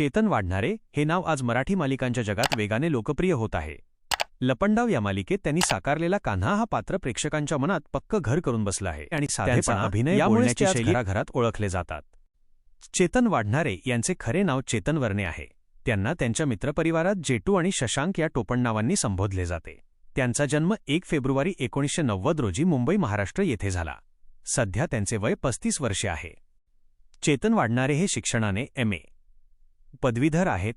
चेतन वाढणारे हे नाव आज मराठी मालिकांच्या जगात वेगाने लोकप्रिय होत आहे. लपंडाव या मालिकेत त्यांनी साकारलेला कान्हा हा पात्र प्रेक्षकांच्या मनात पक्क घर करून बसला आहे आणि साधेपणा अभिनय शैली घराघरात ओळखले जातात. चेतन वाढणारे यांचे खरे नाव चेतन वर्णे आहे. त्यांना त्यांच्या मित्रपरिवारात जेटू आणि शशांक या टोपण नावांनी संबोधले जाते. त्यांचा जन्म एक फेब्रुवारी एकोणीसशे नव्वद रोजी मुंबई महाराष्ट्र येथे झाला. सध्या त्यांचे वय पस्तीस वर्षे आहे. चेतन वाढणारे हे शिक्षणाने एम ए पदवीधर आहेत.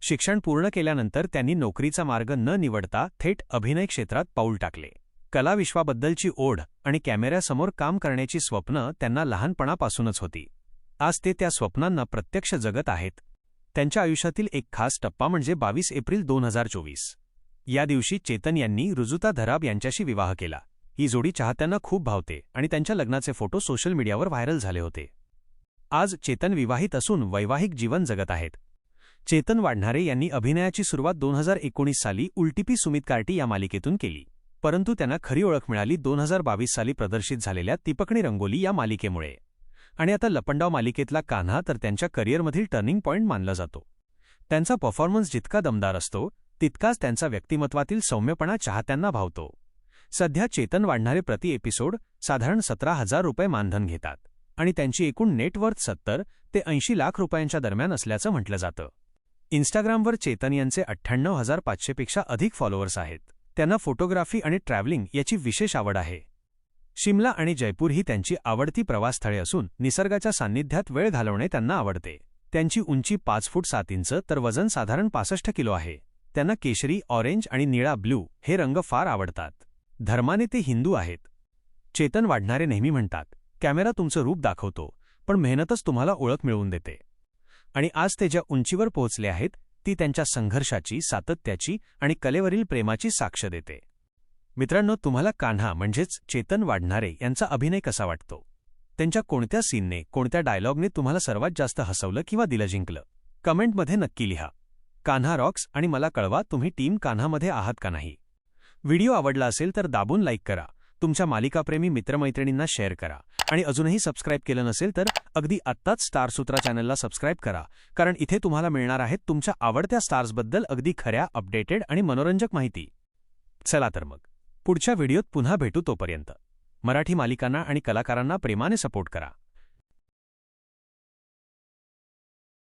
शिक्षण पूर्ण केल्यानंतर त्यांनी नोकरीचा मार्ग न निवडता थेट अभिनय क्षेत्रात पाऊल टाकले. कलाविश्वाबद्दलची ओढ आणि कॅमेऱ्यासमोर काम करण्याची स्वप्न त्यांना लहानपणापासूनच होती. आज ते त्या स्वप्नांना प्रत्यक्ष जगत आहेत. त्यांच्या आयुष्यातील एक खास टप्पा म्हणजे बावीस एप्रिल दोन हजार चोवीस. या दिवशी चेतन यांनी रुजुता धराब यांच्याशी विवाह केला. ही जोडी चाहत्यांना खूप भावते आणि त्यांच्या लग्नाचे फोटो सोशल मीडियावर व्हायरल झाले होते. आज चेतन विवाहित असून वैवाहिक जीवन जगत आहेत. चेतन वाढणारे यांनी अभिनयाची सुरुवात दोन हजार एकोणीस साली उलटीपी सुमित कार्टी या मालिकेतून केली. परंतु त्यांना खरी ओळख मिळाली दोन हजार बावीस साली प्रदर्शित झालेल्या तिपकणी रंगोली या मालिकेमुळे. आणि आता लपंडाव मालिकेतला कान्हा तर त्यांच्या करिअरमधील टर्निंग पॉइंट मानला जातो. त्यांचा परफॉर्मन्स जितका दमदार असतो तितकाच त्यांचा व्यक्तिमत्वातील सौम्यपणा चाहत्यांना भावतो. सध्या चेतन वाढणारे प्रति एपिसोड साधारण सतरा हजार रुपये मानधन घेतात. आणि त्यांची एकूण नेटवर्थ सत्तर ते ऐंशी लाख रुपयांच्या दरम्यान असल्याचं म्हटलं जातं. इन्स्टाग्रामवर चेतन यांचे अठ्ठ्याण्णव हजार पाचशेपेक्षा अधिक फॉलोअर्स आहेत. त्यांना फोटोग्राफी आणि ट्रॅव्हलिंग याची विशेष आवड आहे. शिमला आणि जयपूर ही त्यांची आवडती प्रवासस्थळे असून निसर्गाच्या सान्निध्यात वेळ घालवणे त्यांना आवडते. त्यांची उंची पाच फूट सात इंच तर वजन साधारण पासष्ट किलो आहे. त्यांना केशरी ऑरेंज आणि निळा ब्लू हे रंग फार आवडतात. धर्माने ते हिंदू आहेत. चेतन वाढणारे नेहमी म्हणतात कॅमेरा तुमचं रूप दाखवतो पण मेहनतच तुम्हाला ओळख मिळवून देते. आणि आज ते ज्या उंचीवर पोहोचले आहेत ती त्यांच्या संघर्षाची सातत्याची आणि कलेवरील प्रेमाची साक्ष देते. मित्रांनो तुम्हाला कान्हा म्हणजेच चेतन वाढणारे यांचा अभिनय कसा वाटतो? त्यांच्या कोणत्या सीनने कोणत्या डायलॉगने तुम्हाला सर्वात जास्त हसवलं किंवा दिलं जिंकलं? कमेंटमध्ये नक्की लिहा. कान्हा रॉक्स आणि मला कळवा तुम्ही टीम कान्हामध्ये आहात का नाही? व्हिडिओ आवडला असेल तर दाबून लाईक करा. तुमच्या मालिकाप्रेमी मित्रमैत्रिणींना शेअर करा. आणि अजूनही सबस्क्राईब केलं नसेल तर अगदी आत्ताच स्टारसूत्रा चॅनलला सबस्क्राईब करा. कारण इथे तुम्हाला मिळणार आहेत तुमच्या आवडत्या स्टार्सबद्दल अगदी खऱ्या अपडेटेड आणि मनोरंजक माहिती. चला तर मग. पुढच्या व्हिडिओत पुन्हा भेटू तोपर्यंत. मराठी मालिकांना आणि कलाकारांना प्रेमाने सपोर्ट करा.